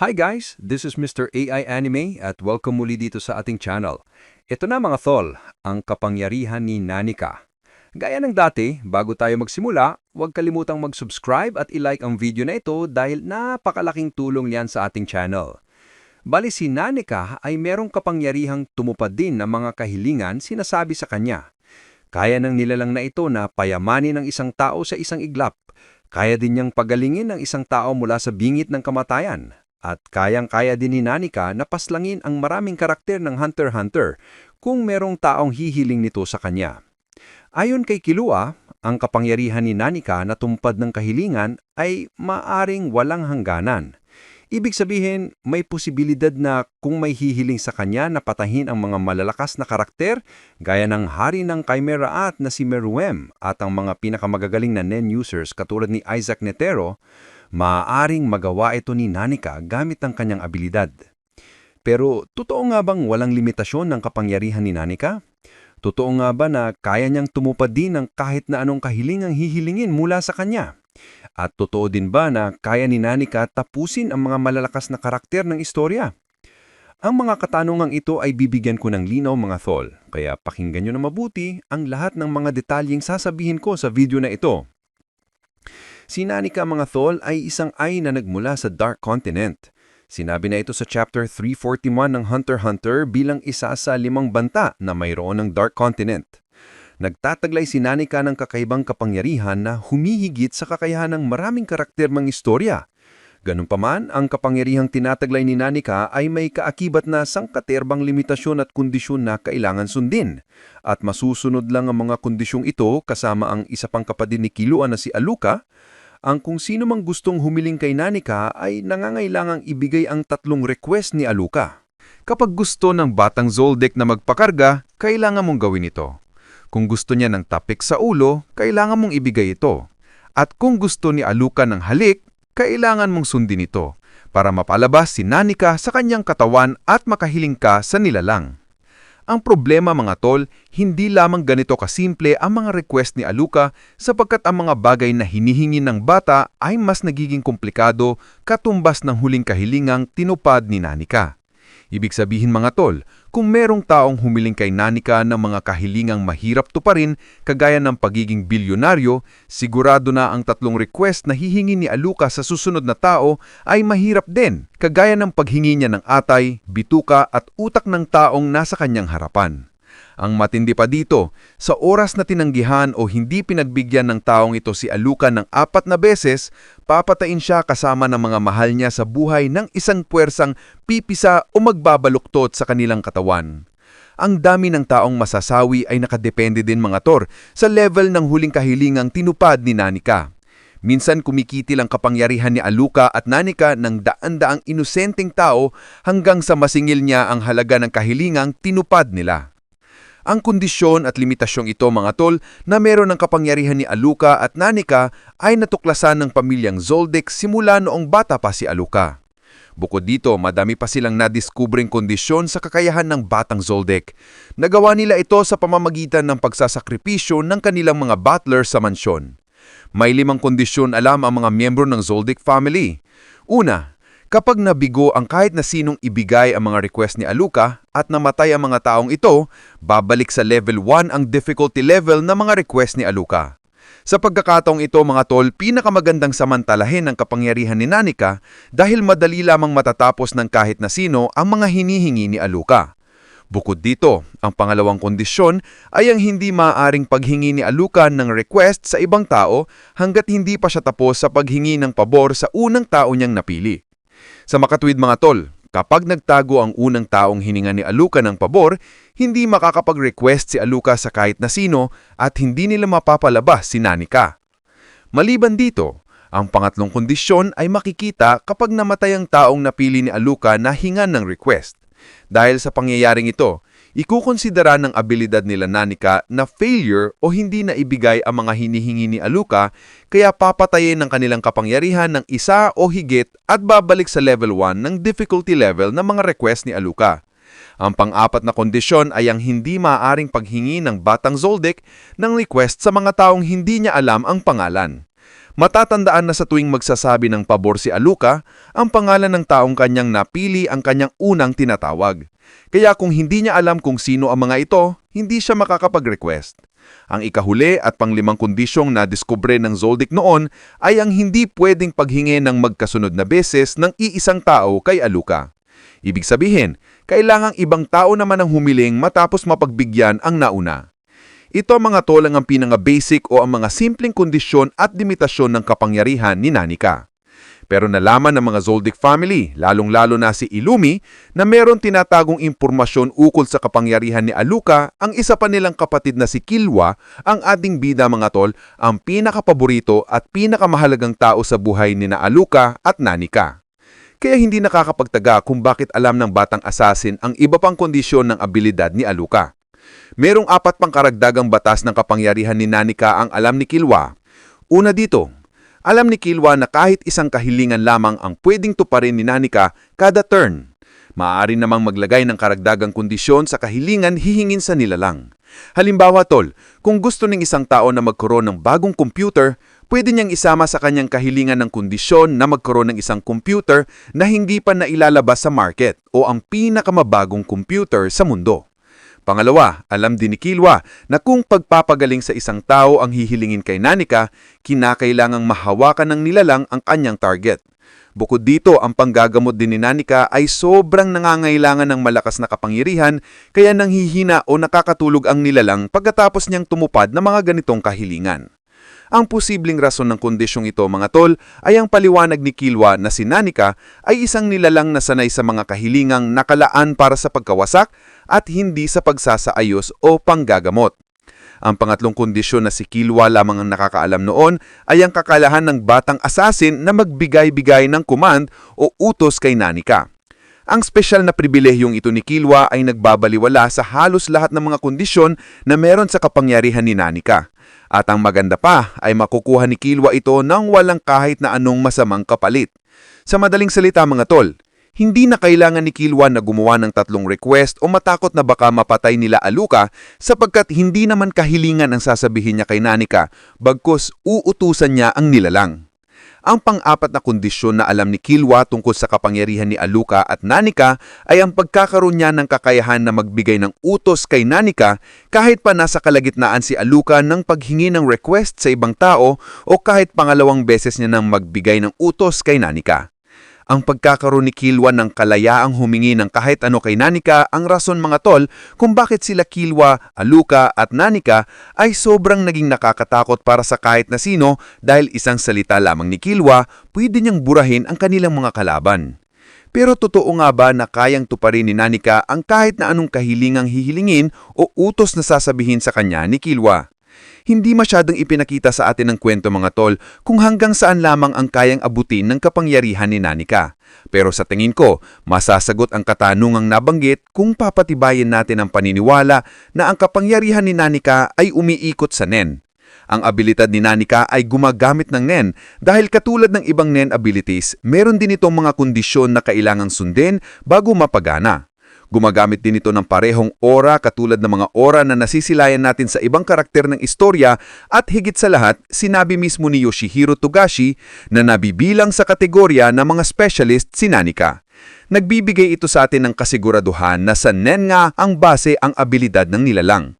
Hi guys, this is Mr. AI Anime at welcome muli dito sa ating channel. Ito na mga thol, ang kapangyarihan ni Nanika. Gaya ng dati, bago tayo magsimula, huwag kalimutang mag-subscribe at i-like ang video na ito dahil napakalaking tulong niyan sa ating channel. Bali si Nanika ay merong kapangyarihang tumupad din ng mga kahilingan sinasabi sa kanya. Kaya ng nilalang na ito na payamanin ng isang tao sa isang iglap. Kaya din niyang pagalingin ng isang tao mula sa bingit ng kamatayan. At kayang-kaya din ni Nanika na paslangin ang maraming karakter ng Hunter x Hunter kung merong taong hihiling nito sa kanya. Ayon kay Kilua, ang kapangyarihan ni Nanika na tumpad ng kahilingan ay maaring walang hangganan. Ibig sabihin, may posibilidad na kung may hihiling sa kanya na patahin ang mga malalakas na karakter gaya ng hari ng Chimera at na si Meruem at ang mga pinakamagagaling na NEN users katulad ni Isaac Netero, maaaring magawa ito ni Nanika gamit ang kanyang abilidad. Pero totoo nga bang walang limitasyon ng kapangyarihan ni Nanika? Totoo nga ba na kaya niyang tumupad din ng kahit na anong kahilingang hihilingin mula sa kanya? At totoo din ba na kaya ni Nanika tapusin ang mga malalakas na karakter ng istorya? Ang mga katanungang ito ay bibigyan ko ng linaw mga thol, kaya pakinggan nyo na mabuti ang lahat ng mga detalyeng sasabihin ko sa video na ito. Si Nanika mga thol ay isang ay na nagmula sa Dark Continent. Sinabi na ito sa chapter 341 ng Hunter Hunter bilang isa sa limang banta na mayroon ng Dark Continent. Nagtataglay si Nanika ng kakaibang kapangyarihan na humihigit sa kakayahan ng maraming karakter mang istorya. Ganun pa ang kapangyarihang tinataglay ni Nanika ay may kaakibat na sangkaterbang limitasyon at kondisyon na kailangan sundin. At masusunod lang ang mga kondisyong ito kasama ang isa pang kapatid ni Kilua na si Aluka, ang kung sino mang gustong humiling kay Nanika ay nangangailangang ibigay ang tatlong request ni Aluka. Kapag gusto ng batang Zoldyck na magpakarga, kailangan mong gawin ito. Kung gusto niya ng tapik sa ulo, kailangan mong ibigay ito. At kung gusto ni Aluka ng halik, kailangan mong sundin ito para mapalabas si Nanika sa kanyang katawan at makahiling ka sa nilalang. Ang problema mga tol, hindi lamang ganito kasimple ang mga request ni Aluka sapagkat ang mga bagay na hinihingi ng bata ay mas nagiging komplikado katumbas ng huling kahilingang tinupad ni Nanika. Ibig sabihin mga tol, kung merong taong humiling kay Nanika ng mga kahilingang mahirap tuparin kagaya ng pagiging bilyonaryo, sigurado na ang tatlong request na hihingi ni Aluka sa susunod na tao ay mahirap din, kagaya ng paghingi niya ng atay, bituka at utak ng taong nasa kanyang harapan. Ang matindi pa dito, sa oras na tinanggihan o hindi pinagbigyan ng taong ito si Aluka ng apat na beses, papatain siya kasama ng mga mahal niya sa buhay ng isang puwersang pipisa o magbabaluktot sa kanilang katawan. Ang dami ng taong masasawi ay nakadepende din mga tor sa level ng huling kahilingang tinupad ni Nanika. Minsan kumikitil ang kapangyarihan ni Aluka at Nanika ng daan-daang inosenteng tao hanggang sa masingil niya ang halaga ng kahilingang tinupad nila. Ang kondisyon at limitasyong ito mga tol na meron ng kapangyarihan ni Aluka at Nanika ay natuklasan ng pamilyang Zoldyck simula noong bata pa si Aluka. Bukod dito, madami pa silang nadiskubring kondisyon sa kakayahan ng batang Zoldyck. Nagawa nila ito sa pamamagitan ng pagsasakripisyo ng kanilang mga butler sa mansyon. May limang kondisyon alam ang mga miyembro ng Zoldyck family. Una, Kapag nabigo ang kahit na sinong ibigay ang mga request ni Aluka at namatay ang mga taong ito, babalik sa level 1 ang difficulty level ng mga request ni Aluka. Sa pagkakataong ito mga tol, pinakamagandang samantalahin ang kapangyarihan ni Nanika dahil madali lamang matatapos ng kahit na sino ang mga hinihingi ni Aluka. Bukod dito, ang pangalawang kondisyon ay ang hindi maaaring paghingi ni Aluka ng request sa ibang tao hanggat hindi pa siya tapos sa paghingi ng pabor sa unang tao niyang napili. Sa makatwid mga tol, kapag nagtago ang unang taong hininga ni Aluka ng pabor, hindi makakapag-request si Aluka sa kahit na sino at hindi nila mapapalabas si Nanika. Maliban dito, ang pangatlong kondisyon ay makikita kapag namatay ang taong napili ni Aluka na hingan ng request. Dahil sa pangyayaring ito, ikukonsidera ng abilidad nila Nanika na failure o hindi na ibigay ang mga hinihingi ni Aluka kaya papatayin ng kanilang kapangyarihan ng isa o higit at babalik sa level 1 ng difficulty level ng mga request ni Aluka. Ang pang-apat na kondisyon ay ang hindi maaaring paghingi ng batang Zoldyck ng request sa mga taong hindi niya alam ang pangalan. Matatandaan na sa tuwing magsasabi ng pabor si Aluka, ang pangalan ng taong kanyang napili ang kanyang unang tinatawag. Kaya kung hindi niya alam kung sino ang mga ito, hindi siya makakapag-request. Ang ikahuli at panglimang kondisyong na-discover ng Zoldyck noon ay ang hindi pwedeng paghingi ng magkasunod na beses ng iisang tao kay Aluka. Ibig sabihin, kailangang ibang tao naman ang humiling matapos mapagbigyan ang nauna. Ito ang mga tol ang pinanga-basic o ang mga simpleng kondisyon at limitasyon ng kapangyarihan ni Nanika. Pero nalaman ng mga Zoldyck family, lalong-lalo na si Ilumi, na meron tinatagong impormasyon ukol sa kapangyarihan ni Aluka, ang isa pa nilang kapatid na si Kilwa, ang ating bida mga tol, ang pinakapaborito at pinakamahalagang tao sa buhay ni na Aluka at Nanika. Kaya hindi nakakapagtaga kung bakit alam ng batang assassin ang iba pang kondisyon ng abilidad ni Aluka. Merong apat pang karagdagang batas ng kapangyarihan ni Nanika ang alam ni Kilwa. Una dito, alam ni Kilwa na kahit isang kahilingan lamang ang pwedeng tuparin ni Nanika kada turn. Maaari namang maglagay ng karagdagang kondisyon sa kahilingan hihingin sa nilalang. Halimbawa tol, kung gusto ng isang tao na magkaroon ng bagong computer, pwede niyang isama sa kanyang kahilingan ng kondisyon na magkaroon ng isang computer na hindi pa nailalabas sa market o ang pinakamabagong computer sa mundo. Pangalawa, alam din ni Kilwa na kung pagpapagaling sa isang tao ang hihilingin kay Nanika, kinakailangang mahawakan ng nilalang ang kanyang target. Bukod dito, ang panggagamot din ni Nanika ay sobrang nangangailangan ng malakas na kapangyarihan kaya nanghihina o nakakatulog ang nilalang pagkatapos niyang tumupad ng mga ganitong kahilingan. Ang posibleng rason ng kondisyong ito mga tol ay ang paliwanag ni Kilwa na si Nanika ay isang nilalang na sanay sa mga kahilingang nakalaan para sa pagkawasak at hindi sa pagsasaayos o panggagamot. Ang pangatlong kondisyon na si Kilwa lamang ang nakakaalam noon ay ang kakalahan ng batang assassin na magbigay-bigay ng command o utos kay Nanika. Ang spesyal na pribilehyong ito ni Kilwa ay nagbabaliwala sa halos lahat ng mga kondisyon na meron sa kapangyarihan ni Nanika. At ang maganda pa ay makukuha ni Kilwa ito ng walang kahit na anong masamang kapalit. Sa madaling salita mga tol, hindi na kailangan ni Kilwa na gumawa ng tatlong request o matakot na baka mapatay nila Aluka sapagkat hindi naman kahilingan ang sasabihin niya kay Nanika bagkus uutusan niya ang nilalang. Ang pang-apat na kondisyon na alam ni Kilwa tungkol sa kapangyarihan ni Aluka at Nanika ay ang pagkakaroon niya ng kakayahan na magbigay ng utos kay Nanika kahit pa nasa kalagitnaan si Aluka ng paghingi ng request sa ibang tao o kahit pangalawang beses niya nang magbigay ng utos kay Nanika. Ang pagkakaroon ni Kilwa ng kalayaang humingi ng kahit ano kay Nanika ang rason mga tol kung bakit sila Kilwa, Aluka at Nanika ay sobrang naging nakakatakot para sa kahit na sino dahil isang salita lamang ni Kilwa pwede niyang burahin ang kanilang mga kalaban. Pero totoo nga ba na kayang tuparin ni Nanika ang kahit na anong kahilingang hihilingin o utos na sasabihin sa kanya ni Kilwa? Hindi masyadong ipinakita sa atin ng kwento mga tol kung hanggang saan lamang ang kayang abutin ng kapangyarihan ni Nanika. Pero sa tingin ko, masasagot ang katanungang nabanggit kung papatibayin natin ang paniniwala na ang kapangyarihan ni Nanika ay umiikot sa NEN. Ang abilidad ni Nanika ay gumagamit ng NEN dahil katulad ng ibang NEN abilities, meron din itong mga kondisyon na kailangang sundin bago mapagana. Gumagamit din ito ng parehong ora katulad ng mga ora na nasisilayan natin sa ibang karakter ng istorya at higit sa lahat, sinabi mismo ni Yoshihiro Togashi na nabibilang sa kategorya ng mga specialist si Nanika. Nagbibigay ito sa atin ng kasiguraduhan na sa NEN nga ang base ang abilidad ng nilalang.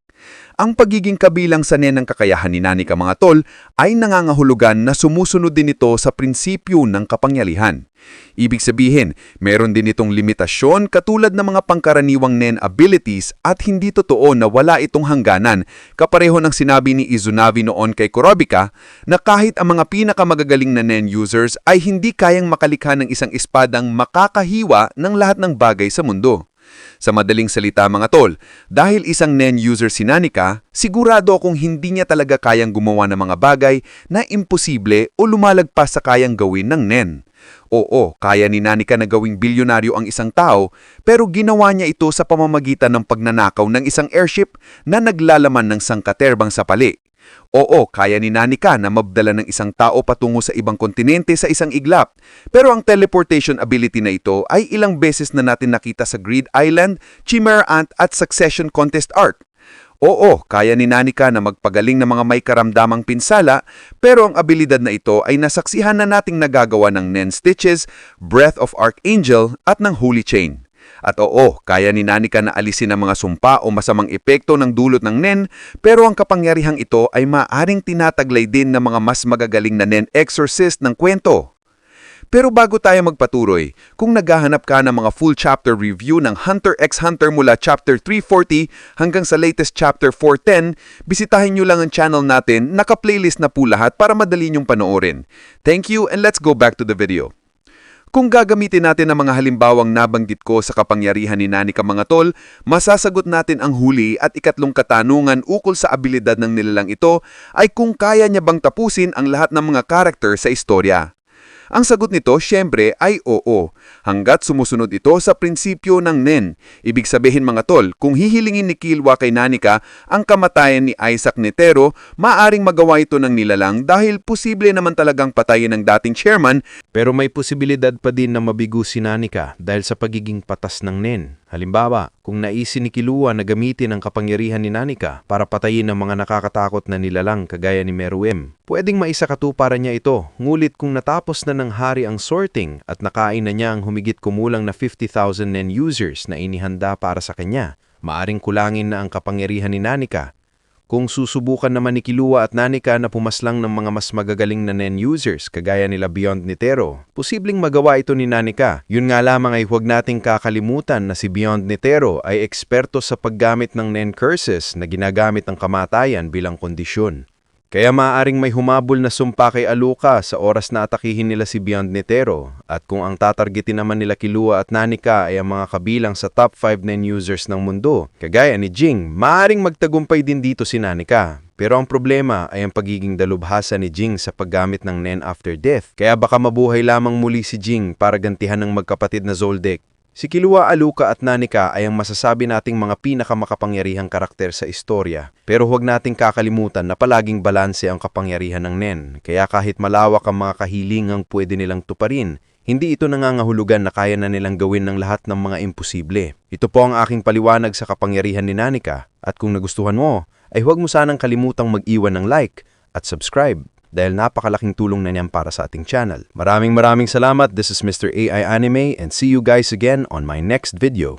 Ang pagiging kabilang sa NEN ng kakayahan ni Nanika mga tol ay nangangahulugan na sumusunod din ito sa prinsipyo ng kapangyarihan. Ibig sabihin, meron din itong limitasyon katulad ng mga pangkaraniwang NEN abilities at hindi totoo na wala itong hangganan, kapareho ng sinabi ni Izunavi noon kay Kurobika na kahit ang mga pinakamagagaling na NEN users ay hindi kayang makalikha ng isang espadang makakahiwa ng lahat ng bagay sa mundo. Sa madaling salita mga tol, dahil isang NEN user si Nanika, sigurado akong hindi niya talaga kayang gumawa ng mga bagay na imposible o lumalagpas sa kayang gawin ng NEN. Oo, kaya ni Nanika na gawing bilyonaryo ang isang tao, pero ginawa niya ito sa pamamagitan ng pagnanakaw ng isang airship na naglalaman ng sangkaterbang sa pali. Oo, kaya ni Nanika na mabdala ng isang tao patungo sa ibang kontinente sa isang iglap. Pero ang teleportation ability na ito ay ilang beses na natin nakita sa Grid Island, Chimera Ant at Succession Contest Art. Oo, kaya ni Nanika na magpagaling ng mga may karamdamang pinsala, pero ang abilidad na ito ay nasaksihan na nating nagagawa ng Nen Stitches, Breath of Archangel at ng Holy Chain. At oo, kaya ni Nanika na alisin ang mga sumpa o masamang epekto ng dulot ng Nen, pero ang kapangyarihang ito ay maaring tinataglay din ng mga mas magagaling na Nen exorcist ng kwento. Pero bago tayo magpatuloy, kung naghahanap ka ng mga full chapter review ng Hunter x Hunter mula chapter 340 hanggang sa latest chapter 410, bisitahin nyo lang ang channel natin, naka-playlist na po lahat para madali nyong panoorin. Thank you and let's go back to the video. Kung gagamitin natin ang mga halimbawang nabanggit ko sa kapangyarihan ni Nanika mga tol, masasagot natin ang huli at ikatlong katanungan ukol sa abilidad ng nilalang ito ay kung kaya niya bang tapusin ang lahat ng mga karakter sa istorya. Ang sagot nito, syempre, ay oo, hanggat sumusunod ito sa prinsipyo ng NEN. Ibig sabihin mga tol, kung hihilingin ni Kilwa kay Nanika ang kamatayan ni Isaac Netero, maaring magawa ito ng nilalang dahil posible naman talagang patayin ng dating chairman Pero may posibilidad pa din na mabigo si Nanika dahil sa pagiging patas ng Nen. Halimbawa, kung naisin ni Kilua na gamitin ang kapangyarihan ni Nanika para patayin ang mga nakakatakot na nilalang kagaya ni Meruem, pwedeng maisakatuparan niya ito. Ngulit kung natapos na ng hari ang sorting at nakain na niya ang humigit kumulang na 50,000 Nen users na inihanda para sa kanya, maaring kulangin na ang kapangyarihan ni Nanika kung susubukan naman ni Kilua at Nanika na pumaslang ng mga mas magagaling na NEN users kagaya nila Beyond Nitero, posibleng magawa ito ni Nanika. Yun nga lamang ay huwag nating kakalimutan na si Beyond Nitero ay eksperto sa paggamit ng NEN curses na ginagamit ng kamatayan bilang kondisyon. Kaya maaaring may humabol na sumpa kay Aluka sa oras na atakihin nila si Beyond Nitero at kung ang tatargetin naman nila Kilua at Nanika ay ang mga kabilang sa top 5 NEN users ng mundo, kagaya ni Jing, maaaring magtagumpay din dito si Nanika. Pero ang problema ay ang pagiging dalubhasa ni Jing sa paggamit ng Nen after death. Kaya baka mabuhay lamang muli si Jing para gantihan ng magkapatid na Zoldyck. Si Kilua, Aluka at Nanika ay ang masasabi nating mga pinakamakapangyarihang karakter sa istorya. Pero huwag nating kakalimutan na palaging balanse ang kapangyarihan ng Nen. Kaya kahit malawak ang mga kahilingang pwede nilang tuparin, hindi ito nangangahulugan na kaya na nilang gawin ng lahat ng mga imposible. Ito po ang aking paliwanag sa kapangyarihan ni Nanika. At kung nagustuhan mo, ay huwag mo sanang kalimutang mag-iwan ng like at subscribe dahil napakalaking tulong na niyan para sa ating channel. Maraming maraming salamat. This is Mr. AI Anime and see you guys again on my next video.